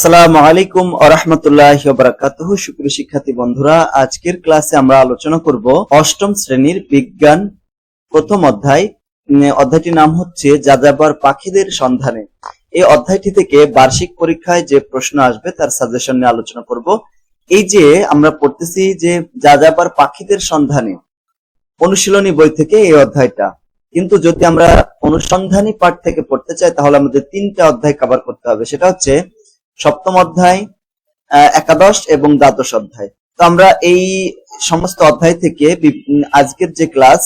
আসসালামু আলাইকুম আরহামতুল্লাহ বারাকাতুহ। সুপ্রিয় শিক্ষার্থী বন্ধুরা, আজকের ক্লাসে আমরা আলোচনা করব অষ্টম শ্রেণির বিজ্ঞান প্রথম অধ্যায়। অধ্যায়টির নাম হচ্ছে যাযাবর পাখিদের সন্ধানে। এই অধ্যায়টি থেকে বার্ষিক পরীক্ষায় যে প্রশ্ন আসবে, তার সাজেশন নিয়ে আলোচনা করব। এই যে আমরা পড়তেছি যে যাযাবর পাখিদের সন্ধানে, অনুশীলনী বই থেকে এই অধ্যায়টা। কিন্তু যদি আমরা অনুসন্ধানী পাঠ থেকে পড়তে চাই, তাহলে আমাদের তিনটা অধ্যায় কভার করতে হবে। সেটা হচ্ছে সপ্তম অধ্যায় একাদশ এবং দ্বাদশ অধ্যায়। তো আমরা এই সমস্ত অধ্যায় থেকে আজকের যে ক্লাস,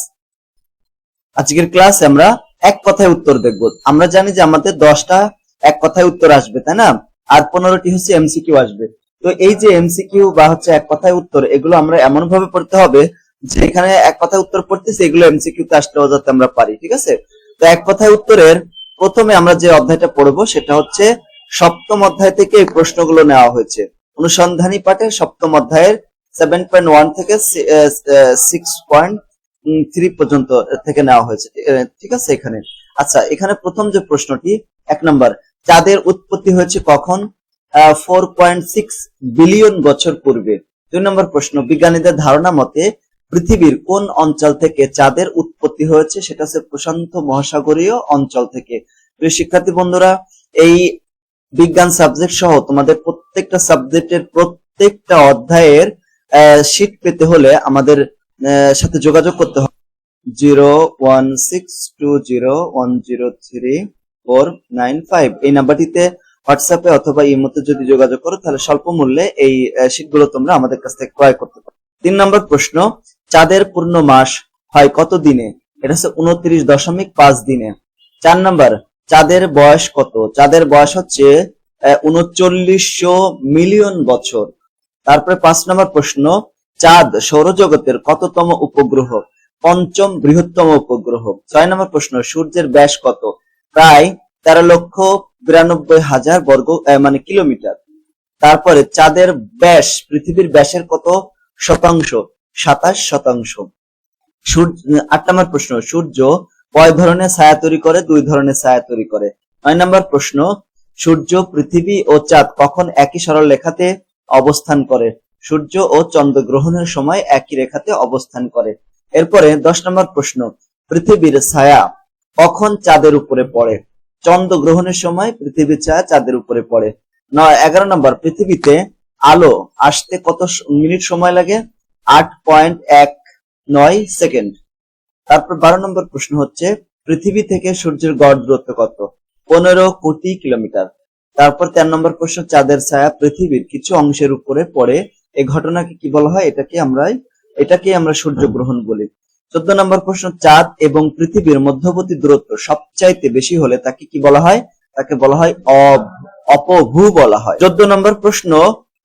আজকের ক্লাসে আমরা এক কথায় উত্তর দেখব। আমরা জানি যে আমাদের দশটা এক কথায় উত্তর আসবে, তাই না? আর পনেরোটি হচ্ছে এমসিকিউ আসবে। তো এই যে এমসিকিউ বা হচ্ছে এক কথায় উত্তর, এগুলো আমরা এমন ভাবে পড়তে হবে যে এখানে এক কথায় উত্তর পড়তেছি, এগুলো এমসিকিউ তে আসলেও যাতে আমরা পারি, ঠিক আছে? তো এক কথায় উত্তরের প্রথমে আমরা যে অধ্যায়টা পড়ব সেটা হচ্ছে সপ্তম অধ্যায় থেকে এই প্রশ্নগুলো নেওয়া হয়েছে। অনুসন্ধানী পাঠের সপ্তম অধ্যায়ের সেভেন পয়েন্ট ওয়ান থেকে সিক্স পয়েন্ট থ্রি পর্যন্ত থেকে নেওয়া হয়েছে। ঠিক আছে এখানে? আচ্ছা এখানে প্রথম যে প্রশ্নটি, এক নম্বর চাঁদের উৎপত্তি হয়েছে কখন? ফোর পয়েন্ট সিক্স বিলিয়ন বছর পূর্বে। দুই নম্বর প্রশ্ন, বিজ্ঞানীদের ধারণা মতে পৃথিবীর কোন অঞ্চল থেকে চাঁদের উৎপত্তি হয়েছে, সেটা হচ্ছে প্রশান্ত মহাসাগরীয় অঞ্চল থেকে। শিক্ষার্থী বন্ধুরা, এই বিজ্ঞান সাবজেক্ট সহ তোমাদের প্রত্যেকটা সাবজেক্টের প্রত্যেকটা অধ্যায়ের শীট পেতে হলে আমাদের সাথে যোগাযোগ করতে হবে। Zero one six two zero one zero three four nine five. এই নাম্বারটিতে হোয়াটসঅ্যাপে অথবা ইমোতে যদি যোগাযোগ করো, তাহলে স্বল্প মূল্যে এই শীটগুলো তোমরা আমাদের কাছ থেকে ক্রয় করতে পারো। তিন নম্বর প্রশ্ন, চাঁদের পূর্ণ মাস হয় কত দিনে? এটা হচ্ছে উনত্রিশ দশমিক পাঁচ দিনে। চার নম্বর চাঁদের বয়স কত? চাঁদের বয়স হচ্ছে উনচল্লিশশো মিলিয়ন বছর। তারপরে পাঁচ নম্বর প্রশ্ন, চাঁদ সৌরজগতের কততম উপগ্রহ? পঞ্চম বৃহত্তম উপগ্রহ। ছয় নম্বর প্রশ্ন, সূর্যের ব্যাস কত? প্রায় তেরো লক্ষ বিরানব্বই হাজার বর্গ মানে কিলোমিটার। তারপরে চাঁদের ব্যাস, পৃথিবীর ব্যাসের কত শতাংশ? সাতাশ শতাংশ। সূর্য, আট নম্বর প্রশ্ন, সূর্য কয় ধরনের ছায়া তৈরি করে? দুই ধরনের ছায়া তৈরি করে। নয় নম্বর প্রশ্ন, সূর্য, পৃথিবী ও চাঁদ কখন একই সরল রেখাতে অবস্থান করে? সূর্য ও চন্দ্র গ্রহণের সময় একই রেখাতে অবস্থান করে। এরপরে দশ নম্বর প্রশ্ন, পৃথিবীর ছায়া কখন চাঁদের উপরে পড়ে? চন্দ্র গ্রহণের সময় পৃথিবীর ছায়া চাঁদের উপরে পড়ে। নয়, এগারো নম্বর, পৃথিবীতে আলো আসতে কত মিনিট সময় লাগে? আট পয়েন্ট এক নয় সেকেন্ড। তারপর বারো নম্বর প্রশ্ন হচ্ছে, পৃথিবী থেকে সূর্যের গড় দূরত্ব কত? পনেরো কোটি কিলোমিটার। তারপর তেরো নম্বর প্রশ্ন, চাঁদের ছায়া পৃথিবীর কিছু অংশের উপরে পড়ে এই ঘটনাকে কি বলা হয়? এটাকে আমরা এটাকে আমরা সূর্য গ্রহণ বলি। চোদ্দ নম্বর প্রশ্ন, চাঁদ এবং পৃথিবীর মধ্যবর্তী দূরত্ব সবচাইতে বেশি হলে তাকে কি বলা হয়? তাকে বলা হয় অপভূ বলা হয়। চোদ্দ নম্বর প্রশ্ন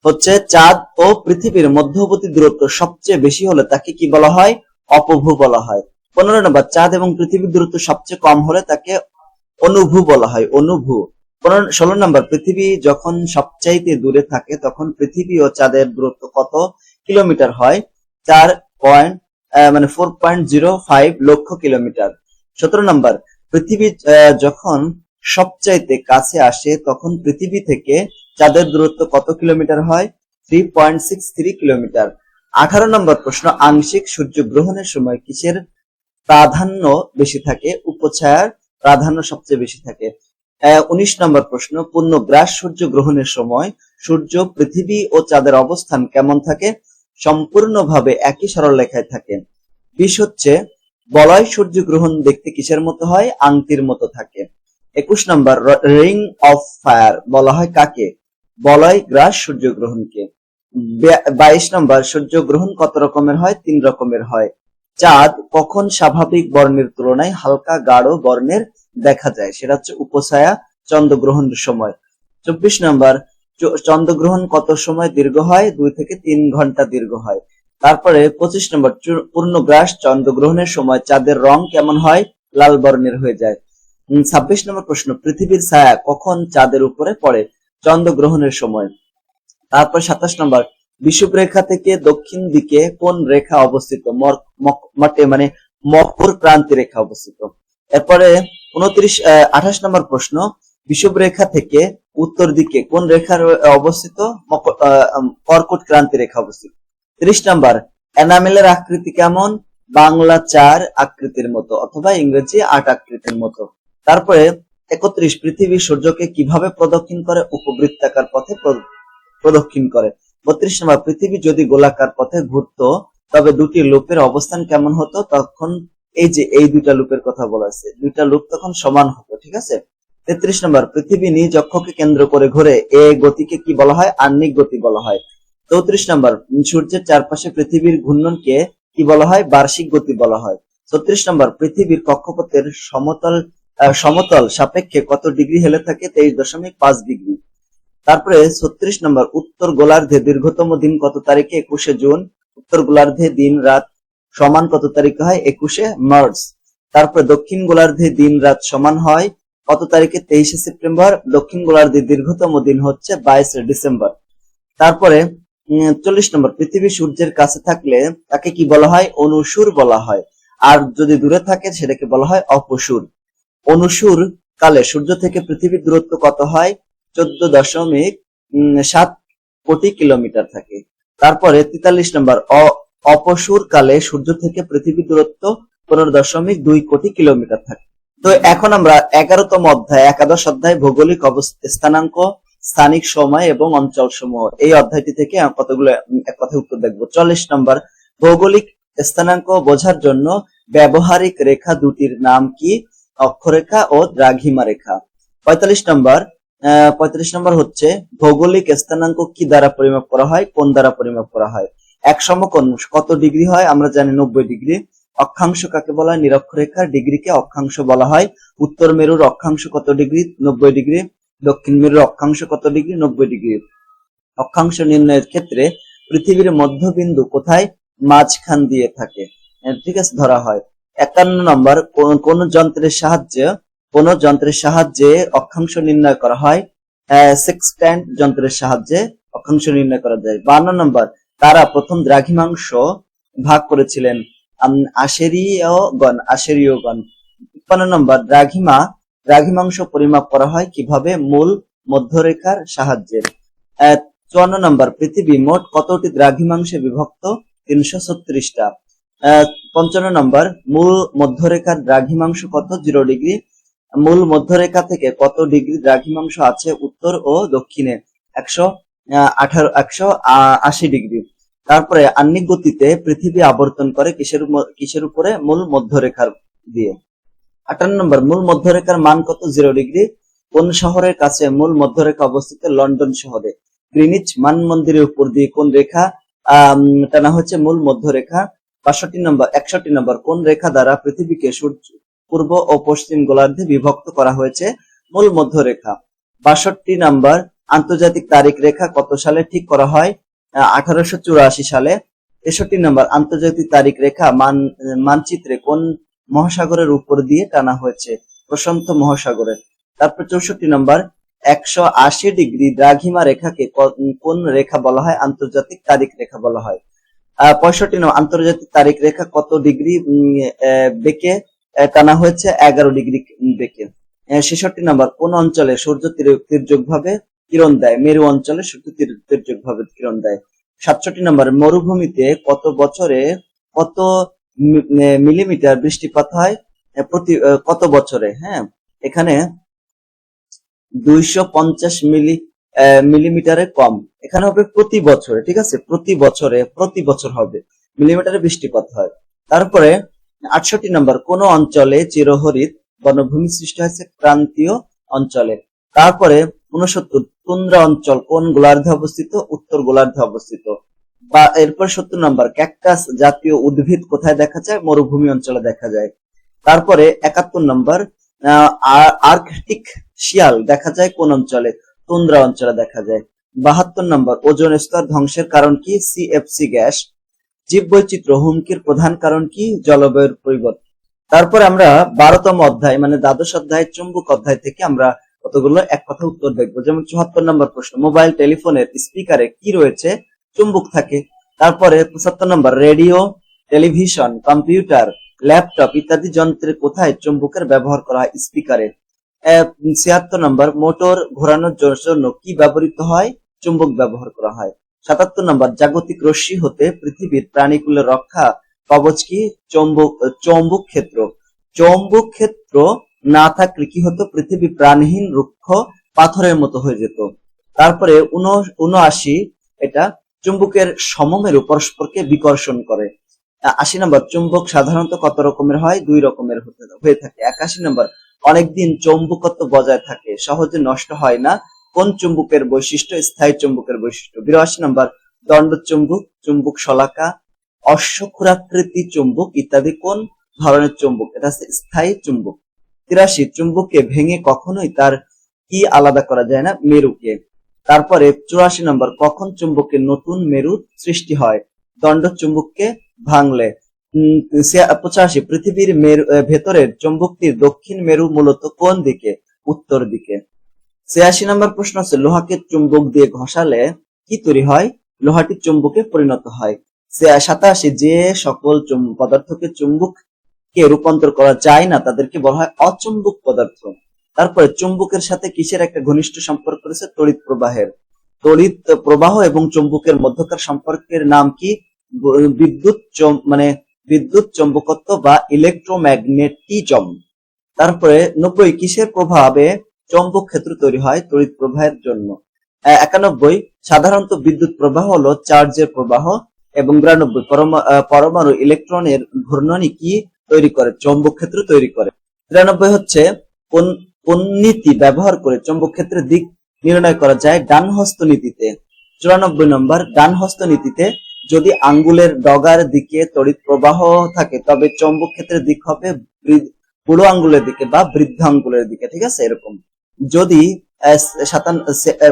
হচ্ছে, চাঁদ ও পৃথিবীর মধ্যবর্তী দূরত্ব সবচেয়ে বেশি হলে তাকে কি বলা হয়? অপভূ বলা হয়। পনেরো নম্বর, চাঁদ এবং পৃথিবীর দূরত্ব সবচেয়ে কম হলে তাকে অনুভূ বলা হয়, অনুভূ। ষোলো নম্বর, পৃথিবী যখন সবচাইতে দূরে থাকে, তখন পৃথিবী ও চাঁদের দূরত্ব কত কিলোমিটার হয়? চার পয়েন্ট মানে four point zero five lakh kilometre. সতেরো নম্বর, পৃথিবী যখন সবচাইতে কাছে আসে, তখন পৃথিবী থেকে চাঁদের দূরত্ব কত কিলোমিটার হয়? Three point six three kilometre. আঠারো নম্বর প্রশ্ন, আংশিক সূর্য গ্রহণের সময় কিসের প্রাধান্য বেশি থাকে উপছায়ার প্রাধান্য সবচেয়ে বেশি থাকে। উনিশ নম্বর প্রশ্ন পূর্ণগ্রাস সূর্য গ্রহণের সময় সূর্য পৃথিবী ও চাঁদের অবস্থান কেমন থাকে? সম্পূর্ণভাবে একই সরলরেখায় থাকে। বিশ হচ্ছে, বলয় সূর্যগ্রহণ দেখতে কিসের মতো হয়? আংটির মতো থাকে। একুশ নম্বর, রিং অফ ফায়ার বলা হয় কাকে? বলয় গ্রাস সূর্যগ্রহণকে বে- বাইশ নম্বর, সূর্য গ্রহণ কত রকমের হয়? তিন রকমের হয়। চাঁদ কখন স্বাভাবিক বর্ণের তুলনায় হালকা গাঢ় বর্ণের দেখা যায়? সেটা হচ্ছে উপছায়া চন্দ্রগ্রহণের সময়। চব্বিশ নম্বর চন্দ্রগ্রহণ কত সময় দীর্ঘ হয়? দুই থেকে তিন ঘণ্টা দীর্ঘ হয়। তারপরে পঁচিশ নম্বর পূর্ণগ্রাস চন্দ্রগ্রহণের সময় চাঁদের রং কেমন হয়? লাল বর্ণের হয়ে যায়। ছাব্বিশ নম্বর প্রশ্ন, পৃথিবীর ছায়া কখন চাঁদের উপরে পড়ে? চন্দ্রগ্রহণের সময়। তারপর সাতাশ নম্বর বিষুব রেখা থেকে দক্ষিণ দিকে কোন রেখা অবস্থিত? মটে মানে মকর ক্রান্তি রেখা অবস্থিত। এরপরে উনত্রিশ আঠাশ নম্বর প্রশ্ন বিষুব রেখা থেকে উত্তর দিকে কোন রেখার অবস্থিত? কর্কট ক্রান্তি রেখা অবস্থিত। তিরিশ নাম্বার, এনামেলের আকৃতি কেমন? বাংলা চার আকৃতির মতো অথবা ইংরেজি আট আকৃতির মতো। তারপরে একত্রিশ, পৃথিবী সূর্যকে কীভাবে প্রদক্ষিণ করে? উপবৃত্তাকার পথে প্র- প্রদক্ষিণ করে। বত্রিশ নম্বর, পৃথিবী যদি গোলাকার পথে ঘুরতো, তবে দুটি লুপের অবস্থান কেমন হতো? তখন এই যে এই দুইটা লুপের কথা বলা আছে দুইটা লুপ তখন সমান হতো, ঠিক আছে? তেত্রিশ নম্বর, পৃথিবী নিজ অক্ষকে কেন্দ্র করে ঘুরে, এ গতিকে কি বলা হয়? আহ্নিক গতি বলা হয়। চৌত্রিশ নম্বর, সূর্যের চারপাশে পৃথিবীর ঘূর্ণনকে কি বলা হয়? বার্ষিক গতি বলা হয়। ছত্রিশ নম্বর, পৃথিবীর কক্ষপথের সমতল সমতল সাপেক্ষে কত ডিগ্রি হেলে থাকে? তেইশ দশমিক পাঁচ ডিগ্রি। তারপরে ছত্রিশ নম্বর, উত্তর গোলার্ধে দীর্ঘতম দিন কত তারিখে? একুশে জুন। উত্তর গোলার্ধে দিন রাত সমান কত তারিখে হয়? একুশে মার্চ। তারপরে দক্ষিণ গোলার্ধে দিন রাত সমান হয় কত তারিখে? তেইশে সেপ্টেম্বর। দক্ষিণ গোলার্ধে দীর্ঘতম দিন হচ্ছে বাইশে ডিসেম্বর। তারপরে চল্লিশ নম্বর, পৃথিবী সূর্যের কাছে থাকলে তাকে কি বলা হয়? অনুসুর বলা হয়। আর যদি দূরে থাকে, সেটাকে বলা হয় অপসুর। অনুসুর কালে সূর্য থেকে পৃথিবীর দূরত্ব কত হয়? চোদ্দ দশমিক সাত কোটি কিলোমিটার থাকে। তারপরে তেতাল্লিশ নম্বর অপসুর কালে সূর্য থেকে পৃথিবীর দূরত্ব পনেরো দশমিক দুই কোটি কিলোমিটার থাকে। তো এখন আমরা এগারোতম অধ্যায়, একাদশ অধ্যায়, ভৌগোলিক স্থানাঙ্ক, স্থানিক সময় এবং অঞ্চল সমূহ এই অধ্যায়টি থেকে কতগুলো এক কথায় উত্তর দেখব। চল্লিশ নম্বর, ভৌগোলিক স্থানাঙ্ক বোঝার জন্য ব্যবহারিক রেখা দুটির নাম কি? অক্ষরেখা ও দ্রাঘিমা রেখা পঁয়তাল্লিশ নম্বর আহ, পঁয়তাল্লিশ নম্বর হচ্ছে ভৌগোলিক স্থানাঙ্ক কি দ্বারা পরিমাপ করা হয় কোন দ্বারা পরিমাপ করা হয়? এক সমকোণ কত ডিগ্রি হয় আমরা জানি নব্বই ডিগ্রি। অক্ষাংশ কাকে বলা হয়? নিরক্ষরেখার ডিগ্রিকে অক্ষাংশ বলা হয়। উত্তর মেরুর অক্ষাংশ কত ডিগ্রি? নব্বই ডিগ্রি। দক্ষিণ মেরুর অক্ষাংশ কত ডিগ্রি? নব্বই ডিগ্রি। অক্ষাংশ নির্ণয়ের ক্ষেত্রে পৃথিবীর মধ্যবিন্দু কোথায়? মাঝখান দিয়ে থাকে। ঠিক আছে ধরা হয়। একান্ন নম্বর কোন যন্ত্রের সাহায্যে কোন যন্ত্রের সাহায্যে অক্ষাংশ নির্ণয় করা হয় যন্ত্রের সাহায্যে অক্ষাংশ নির্ণয় করা যায়। বান্ন নম্বর, তারা প্রথম দ্রাঘিমাংশ ভাগ করেছিলেন। আশেরীয়গণ আশেরীয়গণ। তিপ্পান্ন নম্বর, দ্রাঘিমা, দ্রাঘিমাংশ পরিমাপ করা হয় কীভাবে? মূল মধ্যরেখার সাহায্যে। চুয়ান্ন নম্বর, পৃথিবী মোট কতটি দ্রাঘিমাংশে বিভক্ত? তিনশো ছত্রিশটা। পঞ্চান্ন নম্বর, মূল মধ্যরেখার দ্রাঘিমাংশ কত? Zero degree. মূল মধ্যরেখা থেকে কত ডিগ্রি দ্রাঘিমাংশ আছে উত্তর ও দক্ষিণে? একশো আঠারো, একশো আশি ডিগ্রি। তারপরে আহ্নিক গতিতে পৃথিবী আবর্তন করে কিসের কিসের উপরে? মূল মধ্যরেখার দিয়ে। আটান্ন নম্বর, মূল মধ্যরেখার মান কত? Zero degree. কোন শহরের কাছে মূল মধ্যরেখা অবস্থিত? লন্ডন শহরে। গ্রিনিচ মান মন্দিরের উপর দিয়ে কোন রেখা? টানা হচ্ছে মূল মধ্যরেখা। বাষট্টি নম্বর, একষট্টি নম্বর, কোন রেখা দ্বারা পৃথিবীকে সূর্য পূর্ব ও পশ্চিম গোলার্ধে বিভক্ত করা হয়েছে মূল মধ্যরেখা। বাষট্টি নম্বর আন্তর্জাতিক তারিখ রেখা কত সালে ঠিক করা হয়? আঠারোশো চুরাশি সালে। তেষট্টি নম্বর আন্তর্জাতিক তারিখ রেখা মান, মানচিত্রে কোন মহাসাগরের উপর দিয়ে টানা হয়েছে? প্রশান্ত মহাসাগরে। তারপর চৌষট্টি নম্বর একশো আশি ডিগ্রি দ্রাঘিমা রেখাকে কোন রেখা বলা হয়? আন্তর্জাতিক তারিখ রেখা বলা হয়। পঁয়ষট্টি নম্বর আন্তর্জাতিক তারিখ রেখা কত ডিগ্রি বেঁকে টানা হয়েছে এগারো ডিগ্রি বেঁকে। ছেষট্টি নম্বর, কোন অঞ্চলে সূর্য তির্যক ভাবে কিরণ দেয়? মেরু অঞ্চলে সূর্য তির্যক ভাবে কিরণ দেয়। সাতষট্টি নম্বর, মরুভূমিতে কত বছরে কত মিলিমিটার বৃষ্টিপাত হয়? প্রতি কত বছরে? হ্যাঁ এখানে দুইশো পঞ্চাশ মিলি মিলিমিটারে কম। এখানে হবে প্রতি বছরে, ঠিক আছে? প্রতি বছরে, প্রতি বছর হবে, মিলিমিটারে বৃষ্টিপাত হয়। তারপরে আটষট্টি নম্বর, কোন অঞ্চলে চিরহরিত বনভূমি সৃষ্টি হয়েছে ক্রান্তীয় অঞ্চলে। তারপরে উনসত্তর তুন্দ্রা অঞ্চল কোন গোলার্ধে অবস্থিত? উত্তর গোলার্ধে অবস্থিত। বা এরপর সত্তর নম্বর, ক্যাকটাস জাতীয় উদ্ভিদ কোথায় দেখা যায়? মরুভূমি অঞ্চলে দেখা যায়। তারপরে একাত্তর নম্বর আর্কটিক শিয়াল দেখা যায় কোন অঞ্চলে? তুন্দ্রা অঞ্চলে দেখা যায়। বাহাত্তর নম্বর, ওজন স্তর ধ্বংসের কারণ কি? CFC gas. জীববৈচিত্র্য হুমকির প্রধান কারণ কি? জলবায়ুর পরিবর্তন। তারপর আমরা বারোতম অধ্যায় মানে দ্বাদশ অধ্যায়, চুম্বক অধ্যায় থেকে আমরা কতগুলো এক কথা উত্তর দেখব। যেমন চুয়াত্তর নম্বর প্রশ্ন, মোবাইল, টেলিফোনের স্পিকারে কি রয়েছে? চুম্বক থাকে। তারপরে পঁচাত্তর নম্বর, রেডিও, টেলিভিশন, কম্পিউটার, ল্যাপটপ ইত্যাদি যন্ত্রে কোথায় চুম্বকের ব্যবহার করা হয়? স্পিকারে। ছিয়াত্তর নম্বর, মোটর ঘোরানোর জন্য কি ব্যবহৃত হয়? চুম্বক ব্যবহার করা হয়। সাতাত্তর নম্বর, জাগতিক রশ্মি হতে পৃথিবীর প্রাণীকুলের রক্ষা, কবচ কি? চৌম্বক চৌম্বক ক্ষেত্র। চৌম্বক ক্ষেত্র না থাকলে কি হতো? পৃথিবী প্রাণহীন, রুক্ষ পাথরের মতো হয়ে যেত। তারপরে উনআশি, এটা চুম্বকের সমমেরু পরস্পরকে বিকর্ষণ করে। আশি নম্বর, চুম্বক সাধারণত কত রকমের হয়? দুই রকমের হতে, হয়ে থাকে। একাশি নম্বর, অনেকদিন চৌম্বকত্ব বজায় থাকে, সহজে নষ্ট হয় না কোন চুম্বকের বৈশিষ্ট্য? স্থায়ী চুম্বকের বৈশিষ্ট্য। বিরাশি নম্বর, দণ্ড চুম্বক চুম্বক শলাকা অশ্বক্ষুরাকৃতি চুম্বক ইত্যাদি কোন ধরনের চুম্বক? এটা হচ্ছে স্থায়ী চুম্বক। তিরাশি, চুম্বককে ভেঙে কখনোই তার কি আলাদা করা যায় না? মেরুকে। তারপরে চুরাশি নম্বর, কখন চুম্বকের নতুন মেরু সৃষ্টি হয়? দণ্ড চুম্বককে ভাঙলে। পঁচাশি, পৃথিবীর মেরু ভেতরের চুম্বকটির দক্ষিণ মেরু মূলত কোন দিকে? উত্তর দিকে। ছিয়াশি নম্বর প্রশ্ন আছে, লোহাকে চুম্বক দিয়ে ঘষালে কি তৈরি হয়? লোহাটি চুম্বকে পরিণত হয়। সাতাশি, যে সকল পদার্থকে চুম্বককে রূপান্তর করা যায় না, তাদেরকে বলা হয় অচুম্বক পদার্থ। তারপরে, চুম্বকের সাথে কিসের একটা ঘনিষ্ঠ সম্পর্ক রয়েছে? তড়িৎ প্রবাহের। তড়িৎ প্রবাহ এবং চুম্বকের মধ্যকার সম্পর্কের নাম কি? বিদ্যুৎ মানে বিদ্যুৎ চৌম্বকত্ব বা ইলেকট্রোম্যাগনেটিজম। তারপরে, নব্বই, কিসের প্রভাবে চৌম্বক ক্ষেত্র তৈরি হয় তড়িৎ প্রবাহের জন্য। একানব্বই, সাধারণত বিদ্যুৎ প্রবাহ হলো চার্জের প্রবাহ এবং বিরানব্বই পরমাণু ইলেকট্রনের ঘূর্ণনই কি তৈরি করে, চৌম্বক ক্ষেত্র তৈরি করে। তিরানব্বই হচ্ছে কোন নীতি ব্যবহার করে চৌম্বক ক্ষেত্রের দিক নির্ণয় করা যায় ডান হস্ত নীতিতে। চুরানব্বই নম্বর ডান হস্ত নীতিতে যদি আঙ্গুলের ডগার দিকে তড়িৎ প্রবাহ থাকে, তবে চৌম্বক ক্ষেত্রের দিক হবে বুড়ো আঙ্গুলের দিকে বা বৃদ্ধ আঙ্গুলের দিকে, ঠিক আছে, এরকম। যদি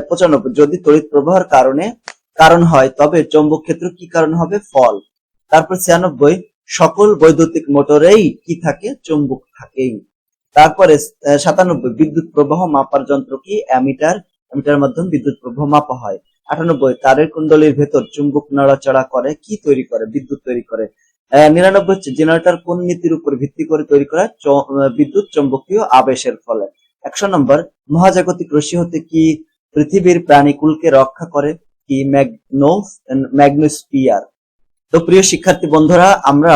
পঁচানব্বই, যদি তড়িৎ প্রবাহের কারণে কারণ হয়, তবে চৌম্বক ক্ষেত্র কি কারণ হবে? ফল। তারপর ছিয়ানব্বই, সকল বৈদ্যুতিক মোটরেই কি থাকে? চুম্বক থাকেই। তারপরে সাতানব্বই, বিদ্যুৎ প্রবাহ মাপার যন্ত্র কি? অ্যামিটার। অ্যামিটার মাধ্যমে বিদ্যুৎ প্রবাহ মাপা হয়। আটানব্বই, তারের কুণ্ডলীর ভেতর চুম্বক নড়াচড়া করে, কি তৈরি করে? বিদ্যুৎ তৈরি করে। নিরানব্বই জেনারেটর কোন নীতির উপর ভিত্তি করে তৈরি করা বিদ্যুৎ চৌম্বকীয় আবেশের ফলে? একশো নম্বর, মহাজাগতিক রশ্মি হতে কি পৃথিবীর প্রাণীকুলকে রক্ষা করে? কি ম্যাগনো ম্যাগনোস্পিয়ার তো প্রিয় শিক্ষার্থী বন্ধুরা, আমরা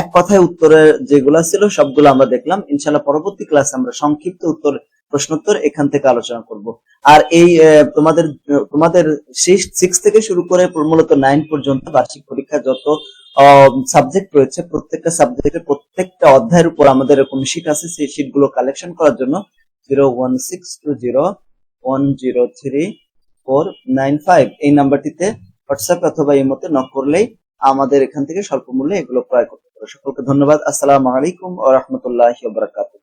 এক কথায় উত্তরের যেগুলো ছিল সবগুলো আমরা দেখলাম। ইনশাল্লাহ পরবর্তী ক্লাসে আমরা সংক্ষিপ্ত উত্তর, প্রশ্নোত্তর এখান থেকে আলোচনা করব। আর এই তোমাদের তোমাদের সিক্স থেকে শুরু করে মূলত নাইন পর্যন্ত বার্ষিক পরীক্ষা যত সাবজেক্ট রয়েছে, প্রত্যেকটা সাবজেক্টের প্রত্যেকটা অধ্যায়ের উপর আমাদের এরকম শিট আছে, সেই শীটগুলো কালেকশন করার জন্য zero one six two zero one zero three four nine five এই নাম্বারটিতে হোয়াটসঅ্যাপ অথবা এই মতে নক করলেই আমাদের এখান থেকে স্বল্প মূল্যে এগুলো ক্রয় করতে পারো। সকলকে ধন্যবাদ। আসসালামু আলাইকুম ও রহমতুল্লাহ বারাকাতুহ।